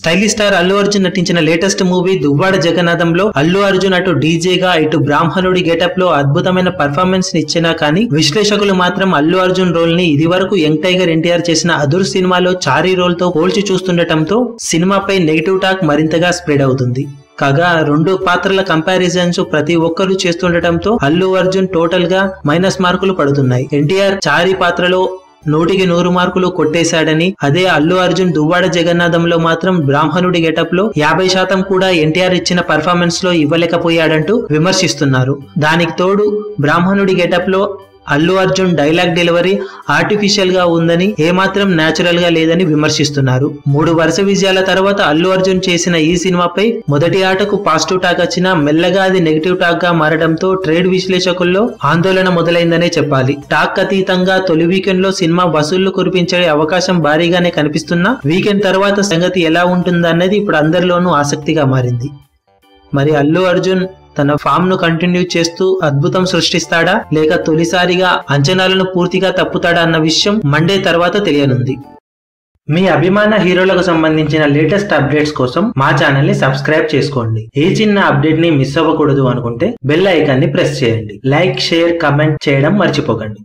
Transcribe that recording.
Stylish star Allu Arjun నటించిన latest movie Duvvada జగన్నాథంలో అల్లు అర్జున్ అటు డీజేగా ఇటు బ్రాహ్మణుడి గెటప్లో అద్భుతమైన పర్ఫార్మెన్స్ ఇచ్చినా కానీ విశ్లేషకులు మాత్రం అల్లు అర్జున్ రోల్ని ఇదివరకు యంగ్ టైగర్ ఎన్టీఆర్ చేసిన అదుర్ సినిమాలో చారీ రోల్తో పోల్చి చూస్తుండటంతో సినిమాపై నెగిటివ్ టాక్ మరింతగా స్ప్రెడ్ అవుతుంది. కాగా రెండు పాత్రల కంపారిజన్స్ ప్రతి ఒక్కరు చేస్తుండటంతో అల్లు అర్జున్ టోటల్గా మైనస్ మార్కులు పడుతున్నాయి. ఎన్టీఆర్ చారీ పాత్రలో నూటికి నూరు మార్కులు కొట్టేశాడని. అదే అల్లు అర్జున్ దువ్వాడ జగన్నాథంలో మాత్రం బ్రాహ్మణుడి గెటప్లో యాభై శాతం కూడా ఎన్టీఆర్ ఇచ్చిన పర్ఫార్మెన్స్లో ఇవ్వలేకపోయాడంటూ విమర్శిస్తున్నారు. దానికి తోడు బ్రాహ్మణుడి గెటప్లో అల్లు అర్జున్ డైలాగ్ డెలివరీ ఆర్టిఫిషియల్గా ఉందని ఏమాత్రం నేచురల్గా లేదని విమర్శిస్తున్నారు. మూడు వరుస విజయాల తర్వాత అల్లు అర్జున్ చేసిన ఈ సినిమాపై మొదటి ఆటకు పాజిటివ్ టాక్ వచ్చినా మెల్లగా అది నెగిటివ్ టాక్గా మారడంతో ట్రేడ్ విశ్లేషకుల్లో ఆందోళన మొదలైందనే చెప్పాలి. టాక్ అతీతంగా తొలి వీకెండ్లో సినిమా వసూళ్ళు కురిపించే అవకాశం భారీగానే కనిపిస్తున్నా వీకెండ్ తర్వాత సంగతి ఎలా ఉంటుందన్నది ఇప్పుడు అందరిలోనూ ఆసక్తిగా మారింది. మరి అల్లు అర్జున్ తన ఫామ్ను కంటిన్యూ చేస్తూ అద్భుతం సృష్టిస్తాడా? లేక తొలిసారిగా అంచనాలను పూర్తిగా తప్పుతాడా అన్న విషయం మండే తర్వాత తెలియనుంది. మీ అభిమాన హీరోలకు సంబంధించిన లేటెస్ట్ అప్డేట్స్ కోసం మా ఛానల్ని సబ్స్క్రైబ్ చేసుకోండి. ఏ చిన్న అప్డేట్ని మిస్ అవ్వకూడదు అనుకుంటే బెల్ ఐకాన్ని ప్రెస్ చేయండి. లైక్ షేర్ కమెంట్ చేయడం మర్చిపోకండి.